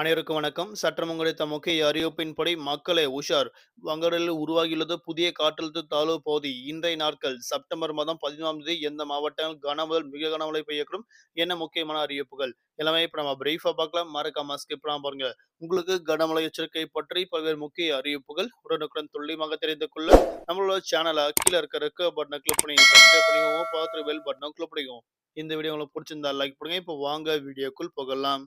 அனைவருக்கும் வணக்கம். சற்றம் குறித்த முக்கிய அறிவிப்பின்படி மக்களை உஷார். வங்கடலில் உருவாகியுள்ளது புதிய காற்றழுத்த தாழ்வு பகுதி. இன்றைய நாட்கள் செப்டம்பர் மாதம் பதினொன்றாம் தேதி எந்த மாவட்டங்கள் கனமுதல் மிக கனமழை பெய்யக்கூடும் என்ன முக்கியமான அறிவிப்புகள்? எல்லாமே இப்போ நம்ம பிரீஃபா பார்க்கலாம். மறக்காம ஸ்கிப் பண்ணாம பாருங்க. உங்களுக்கு கனமழை எச்சரிக்கை பற்றி பல்வேறு முக்கிய அறிவிப்புகள் உடனுக்குடன் துல்லியமாக தெரிந்து கொள்ள நம்மளோட சேனலை கீழே இருக்க இருக்க பட்டனை கிளிக் பண்ணி சப்ஸ்கிரைப் பண்ணிக்கோங்க. பார்த்து பெல் பட்டனை கிளிக் பண்ணிக்கோங்க. இந்த வீடியோ உங்களுக்கு பிடிச்சிருந்தா லைக் பண்ணுங்க. இப்போ வாங்க வீடியோக்குள் போகலாம்.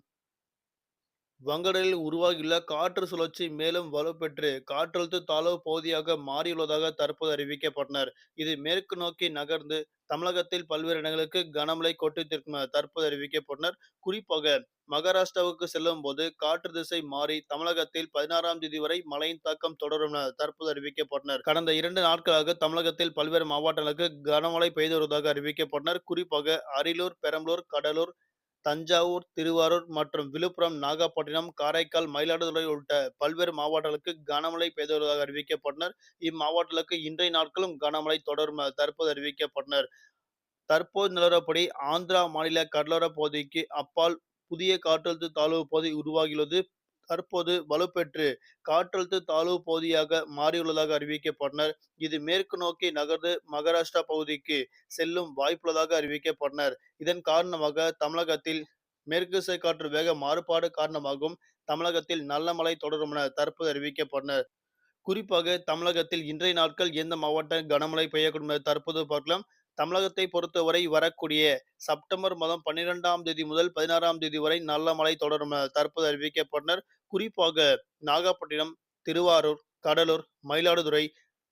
வங்கடலில் உருவாகியுள்ள காற்று சுழற்சி மேலும் வலுப்பெற்று காற்றழுத்த தாழ்வு பகுதியாக மாறியுள்ளதாக தற்போது அறிவிக்கப்பட்டனர். இது மேற்கு நோக்கி நகர்ந்து தமிழகத்தில் பல்வேறு இடங்களுக்கு கனமழை கொட்டித்திருக்கும் தற்போது அறிவிக்கப்பட்டனர். குறிப்பாக மகாராஷ்டிராவுக்கு செல்லும் போது காற்று திசை மாறி தமிழகத்தில் பதினாறாம் தேதி வரை மழையின் தாக்கம் தொடரும் என தற்போது அறிவிக்கப்பட்டனர். கடந்த இரண்டு நாட்களாக தமிழகத்தில் பல்வேறு மாவட்டங்களுக்கு கனமழை பெய்து வருவதாக அறிவிக்கப்பட்டனர். குறிப்பாக அரியலூர் பெரம்பலூர் கடலூர் தஞ்சாவூர் திருவாரூர் மற்றும் விழுப்புரம் நாகப்பட்டினம் காரைக்கால் மயிலாடுதுறை உள்ளிட்ட பல்வேறு மாவட்டங்களுக்கு கனமழை பெய்து வருவதாக அறிவிக்கப்பட்டனர். இம்மாவட்டங்களுக்கு இன்றைய நாட்களும் கனமழை தொடரும் தற்போது அறிவிக்கப்பட்டனர். தற்போது நிலவரப்படி ஆந்திரா மாநில கடலோர பகுதிக்கு அப்பால் புதிய காற்றழுத்த தாழ்வு பகுதி உருவாகியுள்ளது. தற்போது வலுப்பெற்று காற்றழுத்த தாழ்வு பகுதியாக மாறியுள்ளதாக அறிவிக்கப்பட்டனர். இது மேற்கு நோக்கி நகர்ந்து மகாராஷ்டிரா பகுதிக்கு செல்லும் வாய்ப்புள்ளதாக அறிவிக்கப்பட்டனர். இதன் காரணமாக தமிழகத்தில் மேற்கு திசை காற்று வேக மாறுபாடு காரணமாகவும் தமிழகத்தில் நல்ல மழை தொடரும் என தற்போது அறிவிக்கப்பட்டனர். குறிப்பாக தமிழகத்தில் இன்றைய நாட்கள் எந்த மாவட்ட கனமழை பெய்யக்கூடும் என தற்போது பார்க்கலாம். தமிழகத்தை பொறுத்தவரை வரக்கூடிய செப்டம்பர் மாதம் பன்னிரெண்டாம் தேதி முதல் பதினாறாம் தேதி வரை நல்ல மழை தொடரும் தற்போது அறிவிக்கப்பட்டனர். குறிப்பாக நாகப்பட்டினம் திருவாரூர் கடலூர் மயிலாடுதுறை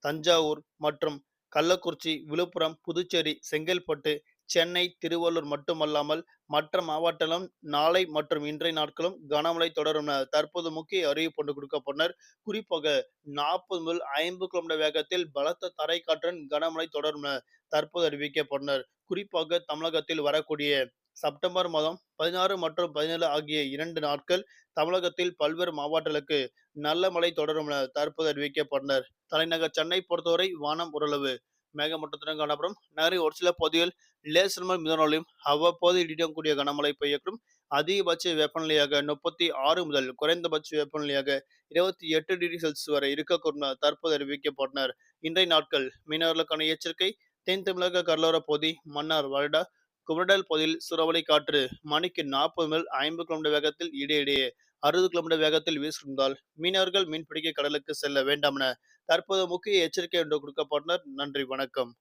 தஞ்சாவூர் மற்றும் கள்ளக்குறிச்சி விழுப்புரம் புதுச்சேரி செங்கல்பட்டு சென்னை திருவள்ளூர் மட்டுமல்லாமல் மற்ற மாவட்டங்களும் நாளை மற்றும் இன்றைய நாட்களும் கனமழை தொடரும். தற்போது முக்கிய அறிவிப்பு ஒன்று கொடுக்கப்பட்டனர் குறிப்பாக நாற்பது முதல் ஐம்பது கிலோமீட்டர் வேகத்தில் பலத்த தரைக்காற்றுடன் கனமழை தொடரும் தற்போது அறிவிக்கப்பட்டனர் குறிப்பாக தமிழகத்தில் வரக்கூடிய செப்டம்பர் மாதம் பதினாறு மற்றும் பதினேழு ஆகிய இரண்டு நாட்கள் தமிழகத்தில் பல்வேறு மாவட்டங்களுக்கு நல்ல மழை தொடரும் என தற்போது அறிவிக்கப்பட்டனர் தலைநகர் சென்னை பொறுத்தவரை வானம் ஓரளவு மேகமூட்டத்துடன் காணப்படும். நகரின் ஒரு சில பகுதிகள் லேசர்மல் மிதனாலையும் அவ்வப்போது இடியுடன் கூடிய கனமழை பெய்யக்கூடும். அதிகபட்ச வெப்பநிலையாக முப்பத்தி ஆறு முதல் குறைந்தபட்ச வெப்பநிலையாக இருபத்தி எட்டு டிகிரி செல்சியஸ் வரை இருக்கக்கூடும் தற்போது அறிவிக்கப்பட்டனர். இன்றைய நாட்கள் மீனவர்களுக்கான எச்சரிக்கை. தென் தமிழக கடலோர பகுதி மன்னார் வருடா குமரடல் பகுதியில் சுறவலை காற்று மணிக்கு நாற்பது முதல் ஐம்பது கிலோமீட்டர் வேகத்தில் இடையிடையே அறுபது கிலோமீட்டர் வேகத்தில் வீசிருந்தால் மீனவர்கள் மீன்பிடிக்க கடலுக்கு செல்ல வேண்டாம் என தற்போது முக்கிய எச்சரிக்கை ஒன்று கொடுக்கப்பட்டனர். நன்றி. வணக்கம்.